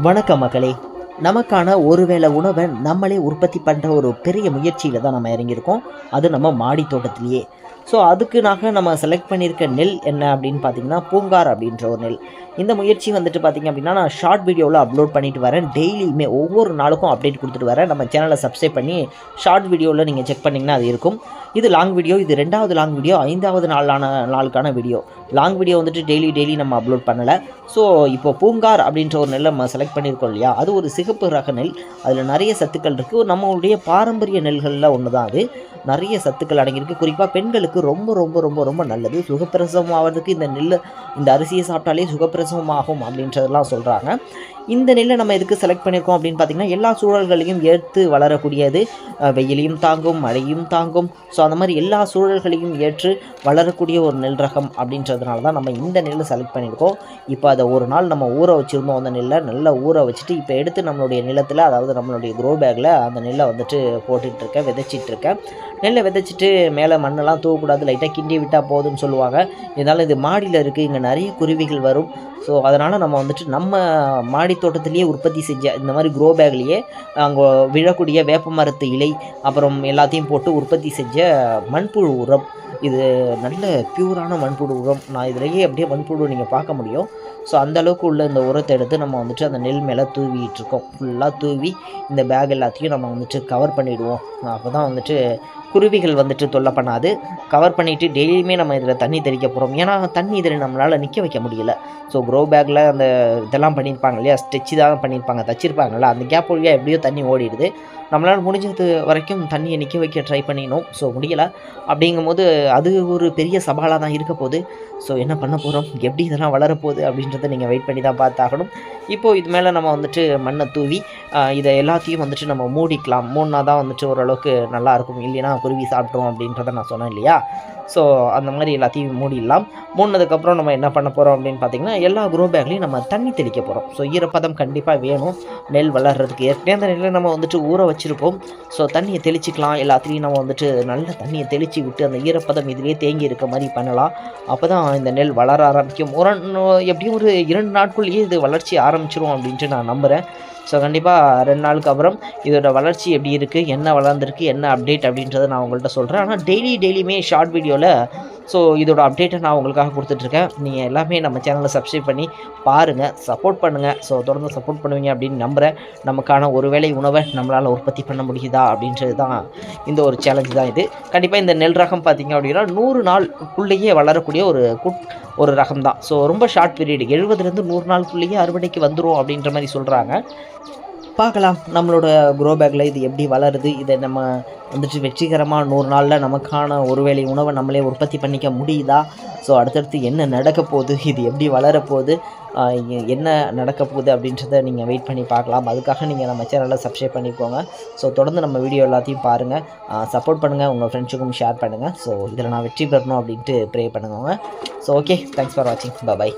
வணக்கம் மகளே. நமக்கான ஒருவேளை உணவை நம்மளே உற்பத்தி பண்ணுற ஒரு பெரிய முயற்சியில் தான் நம்ம இறங்கியிருக்கோம். அது நம்ம மாடி தோட்டத்திலேயே. ஸோ அதுக்குனாக நம்ம செலக்ட் பண்ணியிருக்க நெல் என்ன அப்படின்னு பார்த்தீங்கன்னா பூங்கார் அப்படின்ற ஒரு நெல். இந்த முயற்சி வந்துட்டு பார்த்தீங்க அப்படின்னா நான் ஷார்ட் வீடியோவில் அப்லோட் பண்ணிட்டு வரேன். டெய்லியுமே ஒவ்வொரு நாளுக்கும் அப்டேட் கொடுத்துட்டு வரேன். நம்ம சேனலை சப்ஸ்கிரைப் பண்ணி ஷார்ட் வீடியோவில் நீங்கள் செக் பண்ணிங்கன்னா அது இருக்கும். இது லாங் வீடியோ இது ரெண்டாவது லாங் வீடியோ ஐந்தாவது நாளான நாளுக்கான வீடியோ லாங் வீடியோ வந்துட்டு டெய்லி டெய்லி நம்ம அப்லோட் பண்ணலை. ஸோ இப்போ பூங்கார் அப்படின்ற ஒரு நெல்லை நம்ம செலக்ட் பண்ணியிருக்கோம் இல்லையா? அது ஒரு சிகப்பு ரக நெல். அதில் நிறைய சத்துக்கள் இருக்குது நம்மளுடைய பாரம்பரிய நெல்களில் ஒன்று தான் அது. நிறைய சத்துக்கள் அடங்கியிருக்கு. குறிப்பாக பெண்களுக்கு ரொம்ப ரொம்ப ரொம்ப ரொம்ப நல்லது. சுகப்பிரசவம் ஆகிறதுக்கு இந்த நெல் இந்த அரிசியை சாப்பிட்டாலே சுகப்பிரசவம் ஆகும் அப்படின்றதெல்லாம் சொல்கிறாங்க இந்த நெல்லை நம்ம எதுக்கு செலக்ட் பண்ணியிருக்கோம் அப்படின்னு பார்த்தீங்கன்னா எல்லா சூழல்களையும் ஏற்று வளரக்கூடியது வெயிலையும் தாங்கும் மழையும் தாங்கும். ஸோ அந்த மாதிரி எல்லா சூழல்களையும் ஏற்று வளரக்கூடிய ஒரு நெல் ரகம் அப்படின்றதுனால தான் நம்ம இந்த நெல்லை செலக்ட் பண்ணியிருக்கோம். இப்போ அதை ஒரு நாள் நம்ம ஊற வச்சுருந்தோம் அந்த நெல்லை நல்லா ஊற வச்சுட்டு இப்போ எடுத்து நம்மளுடைய நிலத்தில் அதாவது நம்மளுடைய க்ரோ பேக்கில் அந்த நெல்லை வந்துட்டு போட்டுட்ருக்கேன் இருக்கேன் நெல்லை விதைச்சிட்டு மேலே மண்ணெல்லாம் தூவக்கூடாது லைட்டாக கிண்டி விட்டால் போதும்னு சொல்லுவாங்க. இருந்தாலும் இது மாடியில் இருக்குது இங்கே நிறைய குருவிகள் வரும். ஸோ அதனால் நம்ம வந்துட்டு நம்ம மாடி தோட்டத்திலேயே உற்பத்தி செஞ்ச இந்த மாதிரி க்ரோ பேக்லேயே அங்கே விழக்கூடிய வேப்ப மரத்து இலை அப்புறம் எல்லாத்தையும் போட்டு உற்பத்தி செஞ்ச மண்புழு உரம். இது நல்ல பியூரான மண்புழு உரம். நான் இதுலேயே அப்படியே மண்புழு நீங்கள் பார்க்க முடியும். ஸோ அந்தளவுக்கு உள்ள இந்த உரத்தை எடுத்து நம்ம வந்துட்டு அந்த நெல் மேலே தூவிட்டுருக்கோம் ஃபுல்லாக தூவி இந்த பேக் எல்லாத்தையும் நம்ம வந்துட்டு கவர் பண்ணிவிடுவோம் அப்போ தான் வந்துட்டு குருவிகள் வந்துட்டு தொல்லை பண்ணாது. கவர் பண்ணிவிட்டு டெய்லியுமே நம்ம இதில் தண்ணி தெளிக்க போகிறோம் ஏன்னா தண்ணி இதில் நம்மளால் நிற்க வைக்க முடியல. ஸோ க்ரோ பேக்கில் அந்த இதெல்லாம் பண்ணியிருப்பாங்க இல்லையா? ஸ்டிச்சு தான் பண்ணியிருப்பாங்க தச்சிருப்பாங்கல்ல? அந்த கேப் வழியாக எப்படியோ தண்ணி ஓடிடுது. நம்மளால் முடிஞ்சது வரைக்கும் தண்ணியை நிற்க வைக்க ட்ரை பண்ணினோம். ஸோ முடியலை. அப்படிங்கும்போது அது ஒரு பெரிய சவாலாக தான் இருக்க போகுது. ஸோ என்ன பண்ண போகிறோம் எப்படி இதெல்லாம் வளரப்போகுது அப்படின்றத நீங்கள் வெயிட் பண்ணி தான் பார்த்தாகணும். இப்போது இது மேலே நம்ம வந்துட்டு மண்ணை தூவி இதை எல்லாத்தையும் வந்துட்டு நம்ம மூடிக்கலாம். மூணா தான் வந்துட்டு ஓரளவுக்கு நல்லா இருக்கும். இல்லைன்னா குருவி சாப்பிட்டோம் அப்படின்றத நான் சொன்னேன் இல்லையா? ஸோ அந்த மாதிரி எல்லாத்தையும் மூடிடலாம். மூடினதுக்கப்புறம் நம்ம என்ன பண்ண போகிறோம் அப்படின்னு பார்த்தீங்கன்னா எல்லா குரோ பேக்லேயும் நம்ம தண்ணி தெளிக்க போகிறோம் ஸோ ஈரப்பதம் கண்டிப்பாக வேணும். நெல் வளர்கிறதுக்கு ஏற்கனவே அந்த நெல்லை நம்ம வந்துட்டு ஊற வச்சு வச்சுருக்கோம் ஸோ தண்ணியை தெளிச்சிக்கலாம். எல்லாத்துலேயும் நம்ம வந்துட்டு நல்ல தண்ணியை தெளித்து விட்டு அந்த ஈரப்பதம் இதிலே தேங்கி இருக்க மாதிரி பண்ணலாம். அப்போ தான் இந்த நெல் வளர ஆரம்பிக்கும். ஒரு எப்படியும் ஒரு இரண்டு நாட்குள்ளேயே இது வளர்ச்சி ஆரம்பிச்சிரும் அப்படின்ட்டு நான் நம்புகிறேன் ஸோ கண்டிப்பாக ரெண்டு நாளுக்கு அப்புறம் இதோட வளர்ச்சி எப்படி இருக்குது என்ன வளர்ந்துருக்கு என்ன அப்டேட் அப்படின்றத நான் உங்கள்கிட்ட சொல்கிறேன் ஆனால் டெய்லி டெய்லியுமே ஷார்ட் வீடியோவில் ஸோ இதோட அப்டேட்டை நான் உங்களுக்காக கொடுத்துட்ருக்கேன். நீங்கள் எல்லாமே நம்ம சேனலை சப்ஸ்கிரைப் பண்ணி பாருங்கள் சப்போர்ட் பண்ணுங்கள் ஸோ தொடர்ந்து சப்போர்ட் பண்ணுவீங்க அப்படின்னு நம்புகிறேன் நமக்கான ஒரு வேளை உணவை நம்மளால் உற்பத்தி பண்ண முடியுதா அப்படின்றது தான் இந்த ஒரு சேலஞ்சு தான் இது. கண்டிப்பாக இந்த நெல் ரகம் பார்த்தீங்க அப்படின்னா நூறு நாளுக்குள்ளேயே வளரக்கூடிய ஒரு குட் ஒரு ரகம் தான். ஸோ ரொம்ப ஷார்ட் பீரியட் எழுபதுலேருந்து நூறு நாளுக்குள்ளேயே அறுவடைக்கு வந்துடும் அப்படின்ற மாதிரி சொல்கிறாங்க பார்க்கலாம். நம்மளோட க்ரோ பேக்கில் இது எப்படி வளருது இதை நம்ம வந்துட்டு வெற்றிகரமாக நூறு நாளில் நமக்கான ஒருவேளை உணவை நம்மளே உற்பத்தி பண்ணிக்க முடியுதா? ஸோ அடுத்தடுத்து என்ன நடக்க போகுது இது எப்படி வளரப்போகுது என்ன நடக்க போகுது அப்படின்றத நீங்கள் வெயிட் பண்ணி பார்க்கலாம். அதுக்காக நீங்கள் நம்ம சேனலை சப்ஸ்கிரைப் பண்ணிக்கோங்க. ஸோ தொடர்ந்து நம்ம வீடியோ எல்லாத்தையும் பாருங்கள் சப்போர்ட் பண்ணுங்கள் உங்கள் ஃப்ரெண்ட்ஸுக்கும் ஷேர் பண்ணுங்கள் ஸோ இதில் நான் வெற்றி பெறணும் அப்படின்ட்டு ப்ரே பண்ணுங்க. ஸோ ஓகே தேங்க்ஸ் ஃபார் வாட்சிங் பாய்